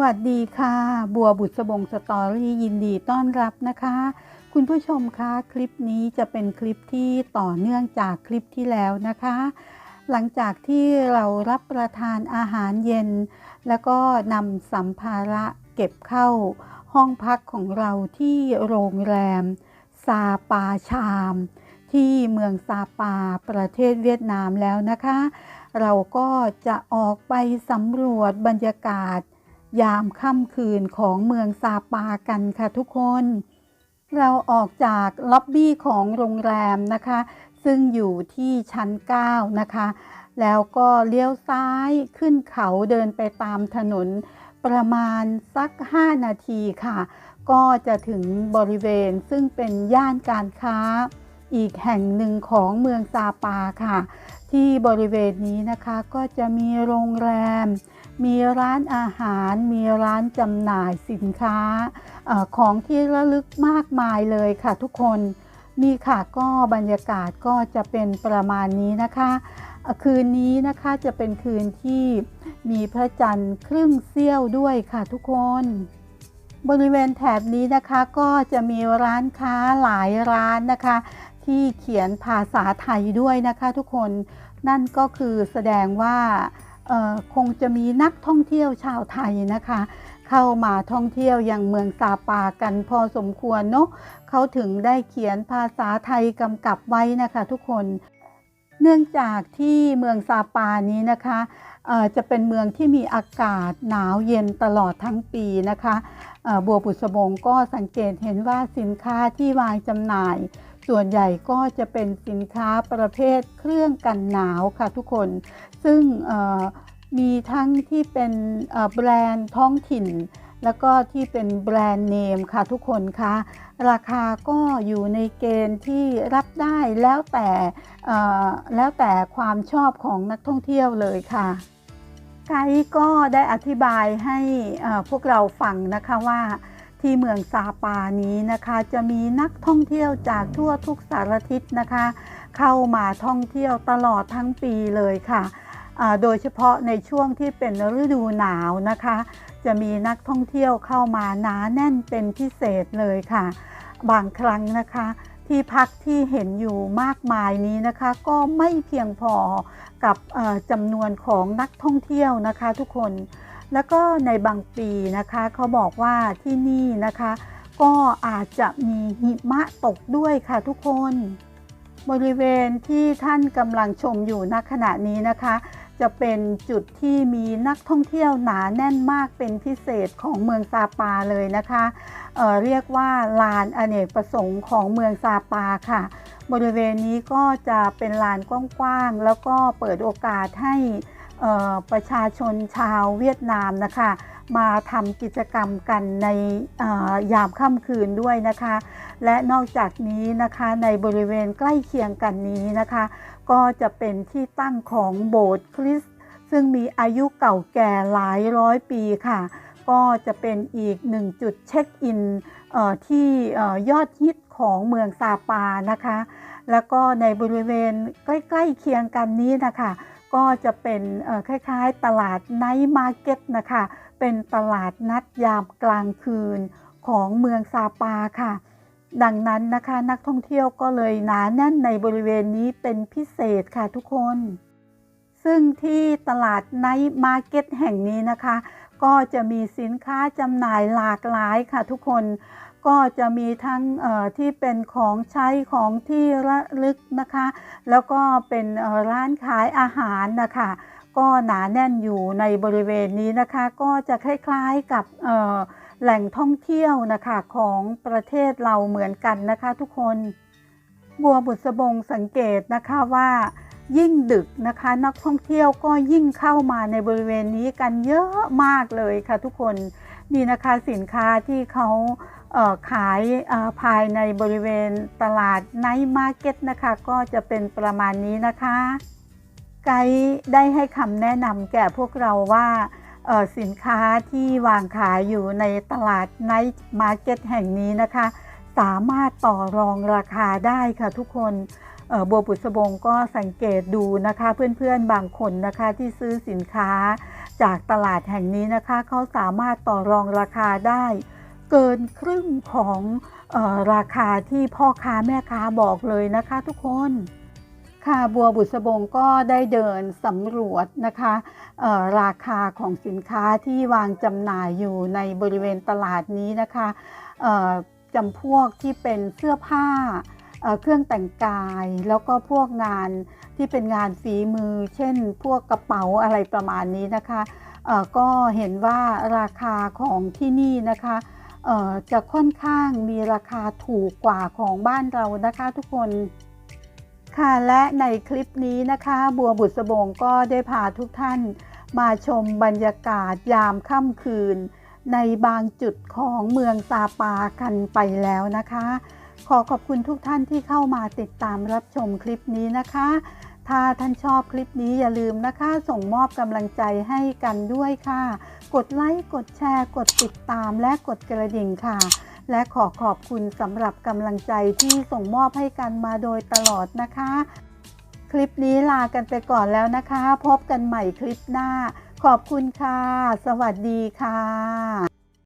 วัสดีค่ะ บัวบุษบงสตอรี่ยินดีต้อนรับนะคะ คุณผู้ชมคะคลิปนี้จะเป็นคลิปที่ต่อเนื่องจากคลิปที่แล้วนะคะ หลังจากที่เรารับประทานอาหารเย็น แล้วก็นำสัมภาระเก็บเข้าห้องพักของเราที่โรงแรมซาปาชาม ที่เมืองซาปาประเทศเวียดนามแล้วนะคะ เราก็จะออกไปสำรวจบรรยากาศ ยามค่ำคืนของเมืองซาปากันค่ะทุกคน เราออกจากล็อบบี้ของโรงแรมนะคะ ซึ่งอยู่ที่ชั้น 9 นะคะ แล้วก็เลี้ยวซ้ายขึ้นเขาเดินไปตามถนนประมาณสัก 5 นาทีค่ะ ก็จะถึงบริเวณซึ่งเป็นย่านการค้า อีกแห่งหนึ่งของเมืองซาปาค่ะ ที่บริเวณนี้นะคะก็จะมีโรงแรม มีร้านอาหาร มีร้านจำหน่ายสินค้าอของที่ระลึกมากมายเลยค่ะทุกคนนี่ค่ะก็บรรยากาศก็จะเป็นประมาณนี้นะคะ คืนนี้นะคะจะเป็นคืนที่มีพระจันทร์ครึ่งเสี้ยวด้วยค่ะทุกคน บริเวณแถบนี้นะคะก็จะมีร้านค้าหลายร้านนะคะ ที่เขียนภาษาไทยด้วยนะคะทุกคนนั่นก็คือแสดงว่าคงจะมีนักท่องเที่ยวชาวไทยนะคะ เข้ามาท่องเที่ยวอยังเมืองซาปากันพอสมควรเนาะเขาถึงได้เขียนภาษาไทยกำกับไว้นะคะทุกคนเนื่องจากที่เมืองซาปานี้นะคะจะเป็นเมืองที่มีอากาศหนาวเย็นตลอดทั้งปีนะคะบัวบุษบงก็สังเกตเห็นว่าสินค้าที่วางจำหน่าย ส่วนใหญ่ก็จะเป็นสินค้าประเภทเครื่องกันหนาวค่ะทุกคน ซึ่งมีทั้งที่เป็นแบรนด์ท้องถิ่น แล้วก็ที่เป็นแบรนด์เนมค่ะทุกคนคะราคาก็อยู่ในเกณฑ์ที่รับได้แล้วแต่แล้วแต่ความชอบของนักท่องเที่ยวเลยค่ะไกด์ก็ได้อธิบายให้พวกเราฟังนะคะว่า ที่เมืองซาปานี้นะคะจะมีนักท่องเที่ยวจากทั่วทุกสารทิศนะคะ เข้ามาท่องเที่ยวตลอดทั้งปีเลยค่ะโดยเฉพาะในช่วงที่เป็นฤดูหนาวนะคะ จะมีนักท่องเที่ยวเข้ามาหนาแน่นเป็นพิเศษเลยค่ะ บางครั้งนะคะ ที่พักที่เห็นอยู่มากมายนี้นะคะ ก็ไม่เพียงพอกับจำนวนของนักท่องเที่ยวนะคะทุกคน แล้วก็ในบางปีนะคะเขาบอกว่าที่นี่นะคะ ก็อาจจะมีหิมะตกด้วยค่ะทุกคน บริเวณที่ท่านกำลังชมอยู่ณขณะนี้นะคะ จะเป็นจุดที่มีนักท่องเที่ยวหนาแน่นมากเป็นพิเศษของเมืองซาปาเลยนะคะเเรียกว่าลานอเนกประสงค์ของเมืองซาปาค่ะ บริเวณนี้ก็จะเป็นลานกว้างๆแล้วก็เปิดโอกาสให้ ประชาชนชาวเวียดนามนะคะ มาทำกิจกรรมกันในยามค่ำคืนด้วยนะคะ และนอกจากนี้นะคะในบริเวณใกล้เคียงกันนี้นะคะ ก็จะเป็นที่ตั้งของโบสถ์คริสต์ซึ่งมีอายุเก่าแก่หลายร้อยปีค่ะ ก็จะเป็นอีกหนึ่งจุดเช็คอินที่ยอดฮิตของเมืองซาปานะคะ แล้วก็ในบริเวณใกล้ ๆเคียงกันนี้นะคะ ก็จะเป็นคล้ายๆตลาดไนท์มาร์เก็ตนะคะ เป็นตลาดนัดยามกลางคืนของเมืองซาปาค่ะ ดังนั้นนะคะนักท่องเที่ยวก็เลยหนาแน่นในบริเวณนี้เป็นพิเศษค่ะทุกคน ซึ่งที่ตลาดไนท์มาร์เก็ตแห่งนี้นะคะ ก็จะมีสินค้าจำหน่ายหลากหลายค่ะทุกคน ก็จะมีทั้งที่เป็นของใช้ของที่ระลึกนะคะ แล้วก็เป็นร้านขายอาหารนะคะก็หนาแน่นอยู่ในบริเวณนี้นะคะ ก็จะคล้ายๆกับแหล่งท่องเที่ยวนะคะของประเทศเราเหมือนกันนะคะ ทุกคนบัวบุษบงสังเกตนะคะว่า ยิ่งดึกนะคะ นักท่องเที่ยวก็ยิ่งเข้ามาในบริเวณนี้กันเยอะมากเลยค่ะทุกคนนี่นะคะสินค้าที่เขา ขายภายในบริเวณตลาดไนท์มาร์เก็ตนะคะ ก็จะเป็นประมาณนี้นะคะ ไกด์ได้ให้คำแนะนำแก่พวกเราว่าสินค้าที่วางขายอยู่ในตลาดไนท์มาร์เก็ตแห่งนี้นะคะ สามารถต่อรองราคาได้ค่ะทุกคนบัวบุษบงก็สังเกตดูนะคะ เพื่อนๆบางคนนะคะที่ซื้อสินค้าจากตลาดแห่งนี้นะคะ เขาสามารถต่อรองราคาได้ เกินครึ่งของออราคาที่พ่อค้าแม่ค้าบอกเลยนะคะทุกคนค่ะบัวบุษบงก็ได้เดินสำรวจนะคะราคาของสินค้าที่วางจำหน่ายอยู่ในบริเวณตลาดนี้นะคะจำพวกที่เป็นเสื้อผ้าเเครื่องแต่งกาย แล้วก็พวกงานที่เป็นงานฝีมือ เช่น พวกกระเป๋าอะไรประมาณนี้นะคะก็เห็นว่าราคาของที่นี่นะคะ จะค่อนข้างมีราคาถูกกว่าของบ้านเรานะคะทุกคนค่ะและในคลิปนี้นะคะ บัวบุษบงก็ได้พาทุกท่านมาชมบรรยากาศยามค่ำคืน ในบางจุดของเมืองซาปากันไปแล้วนะคะ ขอขอบคุณทุกท่านที่เข้ามาติดตามรับชมคลิปนี้นะคะ ถ้าท่านชอบคลิปนี้อย่าลืมนะคะ ส่งมอบกำลังใจให้กันด้วยค่ะ กดไลค์กดแชร์ กดติดตามและกดกระดิ่งค่ะ และขอขอบคุณสำหรับกำลังใจที่ส่งมอบให้กันมาโดยตลอดนะคะ คลิปนี้ลากันไปก่อนแล้วนะคะ พบกันใหม่คลิปหน้า ขอบคุณค่ะ สวัสดีค่ะ